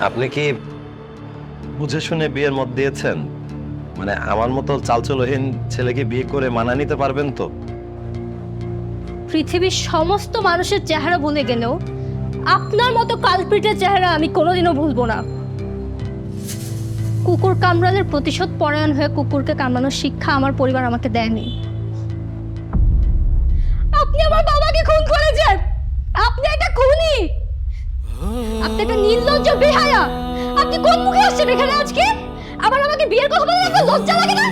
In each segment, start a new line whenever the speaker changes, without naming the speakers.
আপনি কি বুঝে শুনে বিয়ের মত দিয়েছেন? মানে আমার মতো চালচলহীন ছেলেকে বিয়ে করে মানা নিতে পারবেন তো?
পৃথিবীর সমস্ত মানুষের চেহারা ভুলে গেলেও আপনার মতো কালপিটের চেহারা আমি কোনোদিনও ভুলবো না। কুকুর কামড়ানোর প্রতিশোধ পরায়ণ হয়ে কুকুরকে কামড়ানোর শিক্ষা আমার পরিবার আমাকে দেয়নি। আপনি আমার বাবাকে খুন করেছেন! আপনি একটা খুনি! আপনি একটা নির্লজ্জ বেহায়া। আপনি কোন মুখে আসছেন এখানে আজকে? আবার আমাকে বিয়ের কথা বলে আপনার লজ্জা লাগে না?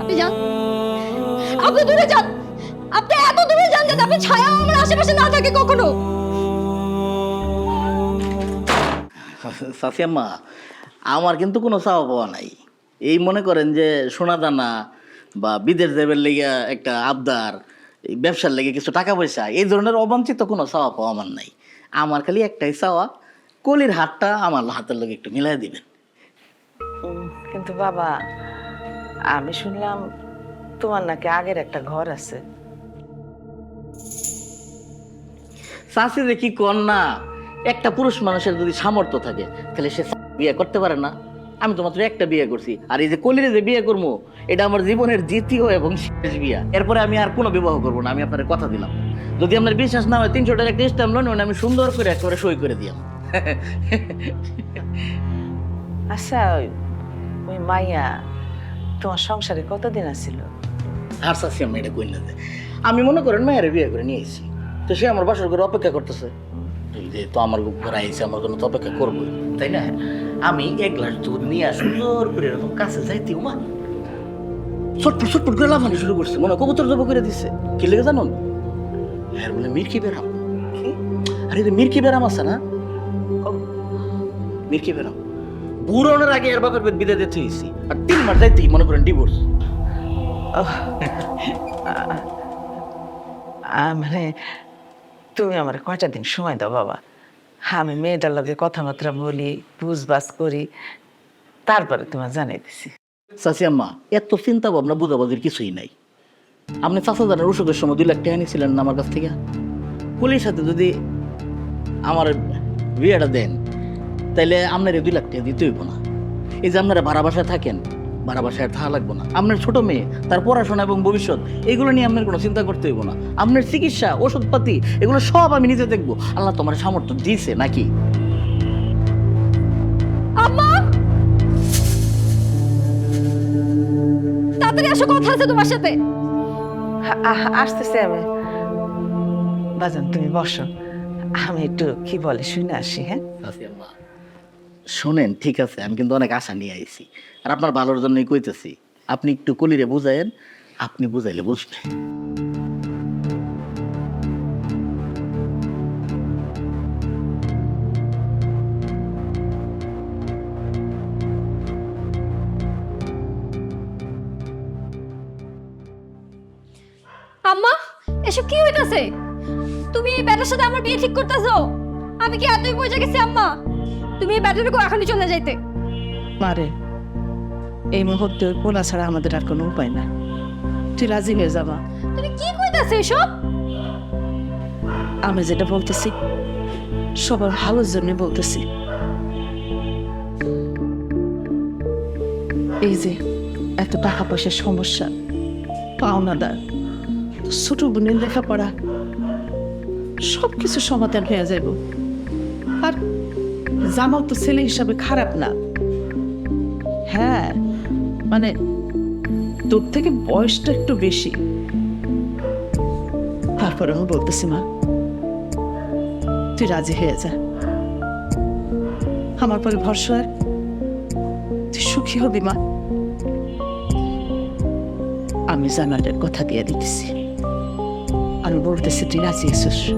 আপনি যান। আপনি দূরে যান। আপনি এত দূরে যান যাতে আপনি ছায়া আমার আশেপাশে না থাকে কখনো।
সাসিয়াম্মা আমার কিন্তু কোনো চাওয়া পাওয়া নাই। এই মনে করেন যে সোনা দানা বা বিদেশ দেবের লেগে একটা আবদার ব্যবসার লেগে কিছু টাকা পয়সা, এই ধরনের অবাঞ্ছিত কোনো চাওয়া পাওয়া আমার নাই। আমার খালি একটাই চাওয়া কলির হাতটা আমার হাতের লোক একটু মিলাই দিবেন।
কিন্তু বাবা আমি শুনলাম তোমার নাকি আগের একটা ঘর আছে।
চাষি যে কি কর না? একটা পুরুষ মানুষের যদি সামর্থ্য থাকে তাহলে সে বিয়ে করতে পারে না। আমি তো মাত্র একটা বিয়ে করছি। আর এই যে কলিরে যে বিয়ে করব এটা আমার জীবনের দ্বিতীয় এবং শেষ বিয়া। এরপরে আমি আর কোনো বিবাহ করব না আমি আপনার কথা দিলাম। যদি আপনার বিশ্বাস না হয় তিনশো টাকা একটা স্ট্যাম্প লোন আমি সুন্দর করে একেবারে সই করে দিলাম।
আচ্ছা ওই- মাইয়া তোমার সংসারে কতদিন আছিল?
আর চাষি আমি এটা কই না আমি মনে করেন মায়ের বিয়ে করে নিয়ে এসেছি। তো সে আমার বাসার করে অপেক্ষা করতেছে। এই যে তো আমার ঘরে আইসে আমার কোনো তো অপেক্ষা করব তাই না? আমি এক গ্লাস দুধ নিয়ে সুন্দর করে এরকম কাছে যাইতে মা ছটফট ছটফট করে লাফানি শুরু করছে, মনে কবুতর জব করে দিচ্ছে কি লেগে জানো? হ্যাঁ বলে মির্কি বেরাম। আরে রে মির্কি বেরাম আছে না? মির্কি বেরাম। বুড়োনের আগে এর বাপের পেট বিদায় দিতে হয়েছি আর তিন মাস যাইতেই মনে করেন ডিভোর্স
মানে তুমি আমার কয়টা দিন সময় দাও, বাবা? আমি মেয়েটার লগে কথাবার্তা বলি বুঝবাস করি, তারপরে তোমার জানাই দিছি।
চাচি আম্মা, এত চিন্তা ভাবনা বুঝাবুঝির কিছুই নাই। আপনি চাচা জানের অসুখের সময় দুই লাখ টাকা নিয়েছিলেন না আমার কাছ থেকে? কুলির সাথে যদি আমার বিয়েটা দেন, তাইলে আপনার দুই লাখ টাকা দিতে হইব না। এই যে আপনারা ভাড়া বাসায় থাকেন ভাড়া বাসায় থাকা লাগবো না। আপনার ছোট মেয়ে তার পড়াশোনা এবং ভবিষ্যৎ এগুলো নিয়ে আপনার কোনো চিন্তা করতে হইব না। আপনার চিকিৎসা ওষুধপাতি এগুলো সব আমি নিজে দেখব। আল্লাহ তোমার সামর্থ্য দিয়েছে নাকি?
আম্মা! তাড়াতাড়ি আসো কথা আছে তোমার সাথে।
আ- আ- আসতেছে আমি। বাজান তুমি বসো। আমি একটু কি বলে শুনে আসি হ্যাঁ?
শোনেন, ঠিক আছে, আমি কিন্তু অনেক আশা নিয়ে আইছি। আর আপনার ভালোর জন্যই কইতেছি, আপনি একটু কলিরে বুঝায়েন, আপনি বুঝাইলে বুঝবে
আম্মা, এসব কি হইতাছে? তুমি এই ব্যাটার সাথে আমার বিয়ে ঠিক করতেছো? আমি কি এতই বুঝে গেছি, আম্মা? তুমি এই ব্যাটারকে এখনই চলে যাইতে।
মারে এই মুহূর্তে ওই পোলা ছাড়া আমাদের আর কোনো উপায় নাই। তুই রাজি হয়ে যাবা
তুমি কি কইতাছো এসব?
আমি যেটা বলতেছি সবার ভালোর জন্য বলতেছি। এই যে এত টাকা পয়সার সমস্যা পাওনাদার ছোট বোনের লেখাপড়া সব কিছু সমাধান হয়ে যাইব। আর জামাল তো ছেলে হিসাবে খারাপ না। হ্যাঁ মানে তোর থেকে বয়সটা একটু বেশি। তারপরে আমি বলতেছি, মা, তুই রাজি হয়ে যা। আমার পরে ভরসা তুই সুখী হবি, মা। আমি জানালের কথা দিয়ে দিতেছি। আমি বলতেছি, তুই রাজি আছিস?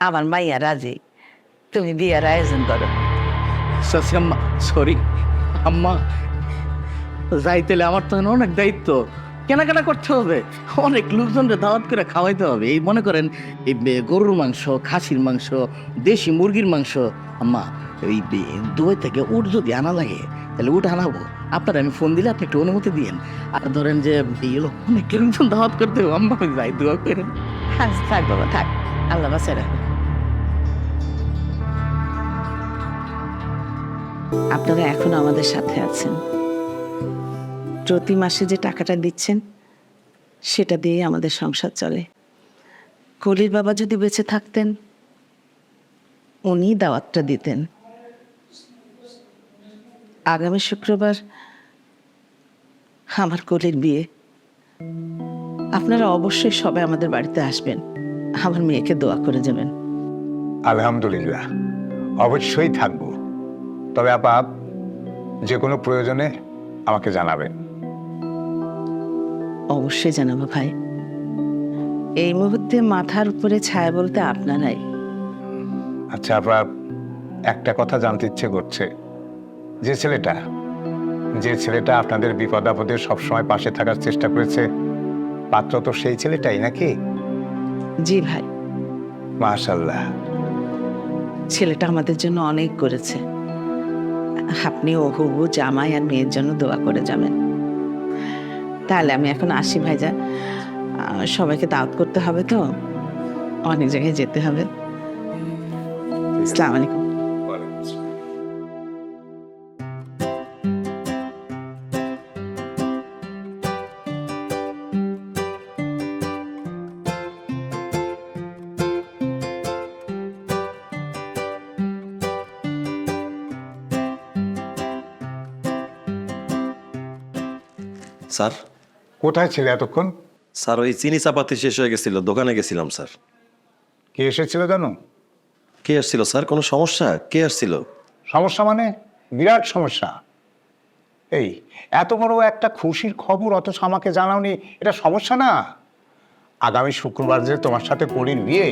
আমার মাইয়া রাজি তুমি বিয়ের আয়োজন করো।
চাচি আম্মা সরি আম্মা যাইতেলে আমার তো অনেক দায়িত্ব। কেনাকাটা করতে হবে অনেক লোকজনকে দাওয়াত করে খাওয়াইতে হবে। এই মনে করেন এই গরুর মাংস খাসির মাংস দেশি মুরগির মাংস আম্মা বে- দুবাই থেকে উট যদি আনা লাগে তাহলে উট আনাবো। আপনার আমি ফোন দিলে আপনি একটু অনুমতি দিয়েন। আর ধরেন যে এই হলো অনেক লোকজন দাওয়াত করতে হবে আম্মা আমি যাই দোয়া করেন।
হ্যাঁ থাক বাবা থাক আল্লাহ বাঁচায় রাখবে আপনারা এখন আমাদের সাথে আছেন। প্রতি মাসে যে টাকাটা দিচ্ছেন, সেটা দিয়েই আমাদের সংসার চলে। কলির বাবা যদি বেঁচে থাকতেন উনি দাওয়াতটা দিতেন। আগামী শুক্রবার আমার কলির বিয়ে। আপনারা অবশ্যই সবাই আমাদের বাড়িতে আসবেন। আমার মেয়েকে দোয়া করে যাবেন।
আলহামদুলিল্লাহ। অবশ্যই থাকব। তবে আপা যে কোনো প্রয়োজনে আমাকে জানাবেন।
অবশ্যই জানাব ভাই। এই মুহূর্তে মাথার উপরে ছায়া বলতে আপনারাই
আচ্ছা আপা একটা কথা জানতে ইচ্ছে করছে। যে ছেলেটা যে ছেলেটা আপনাদের বিপদ আপদে সবসময় পাশে থাকার চেষ্টা করেছে পাত্র তো সেই ছেলেটাই নাকি?
জি ভাই।
মাশাল্লাহ।
ছেলেটা আমাদের জন্য অনেক করেছে। আপনি ও হুবু জামাই আর মেয়ের জন্য দোয়া করে যাবেন। তাহলে আমি এখন আসি ভাইজা সবাইকে দাওয়াত করতে হবে তো? অনেক জায়গায় যেতে হবে। আসসালামু আলাইকুম।
স্যার।
কোথায় ছিল এতক্ষণ?
স্যার ওই চিনি চাপাতি শেষ হয়ে গেছিল দোকানে গেছিলাম স্যার।
কে এসেছিল জানো?
কে আসছিল স্যার? কোনো সমস্যা? কে আসছিল?
সমস্যা মানে? বিরাট সমস্যা। এই এত বড় একটা খুশির খবর অথচ আমাকে জানাওনি এটা সমস্যা না? আগামী শুক্রবার যে তোমার সাথে পরির বিয়ে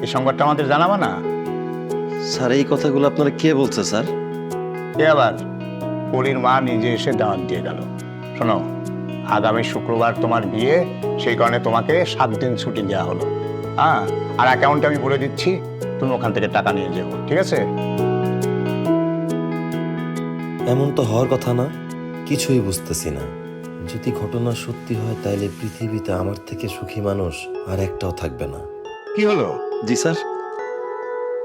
এই সংবাদটা আমাদের জানাবা না?
স্যার এই কথাগুলো আপনারা কে বলছে স্যার?
এ আবার পরির মা নিজে এসে দাওয়াত দিয়ে গেল। শোনো আগামী শুক্রবার তোমার বিয়ে সেই কারণে তোমাকে সাত দিন ছুটি দেওয়া হলো। হ্যাঁ আর অ্যাকাউন্টে আমি বলে দিচ্ছি তুমি ওখান থেকে টাকা নিয়ে যেও ঠিক আছে?
এমন তো হওয়ার কথা না কিছুই বুঝতেছি না। যদি ঘটনা সত্যি হয় তাইলে পৃথিবীতে আমার থেকে সুখী মানুষ আর একটাও থাকবে না।
কি হলো?
জি স্যার।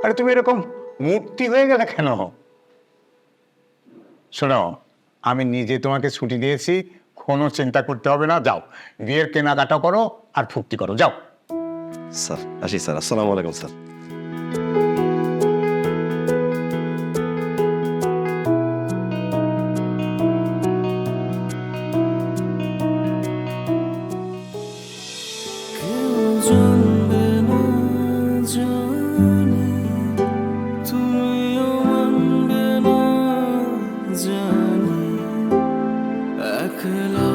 আরে তুমি এরকম মূর্তি হয়ে গেলে কেন? শোনো আমি নিজে তোমাকে ছুটি দিয়েছি কোনো চিন্তা করতে হবে না, যাও। বিয়ের কেনাকাটা করো আর ফুর্তি করো, যাও।
স্যার, আসি স্যার, আসসালামু আলাইকুম স্যার।
আমি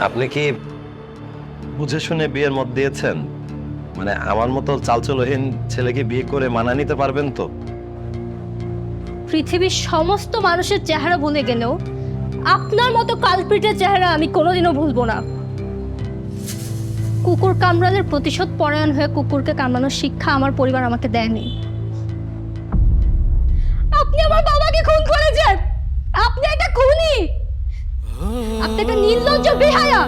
আপনি কি বুঝে শুনে বিয়ের মত দিয়েছেন? মানে আমার মতো চালচলহীন ছেলেকে বিয়ে করে মানা নিতে পারবেন তো?
পৃথিবীর সমস্ত মানুষের চেহারা ভুলে গেলেও আপনার মতো কালপিটের চেহারা আমি কোনোদিনও ভুলবো না। কুকুর কামড়ানোর প্রতিশোধ পরায়ণ হয়ে কুকুরকে কামড়ানোর শিক্ষা আমার পরিবার আমাকে দেয়নি। আপনি আমার বাবাকে খুন করেছেন! আপনি একটা খুনি! আপনি একটা নির্লজ্জ বেহায়া।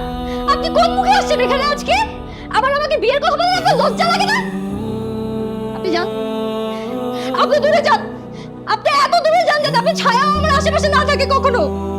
আপনি কোন মুখে আসছেন এখানে আজকে? আবার আমাকে বিয়ের কথা বলে আপনার লজ্জা লাগে না? আপনি যান। আপনি দূরে যান। আপনি এত দূরে যান যাতে আপনি ছায়া আমার আশেপাশে না থাকে কখনো।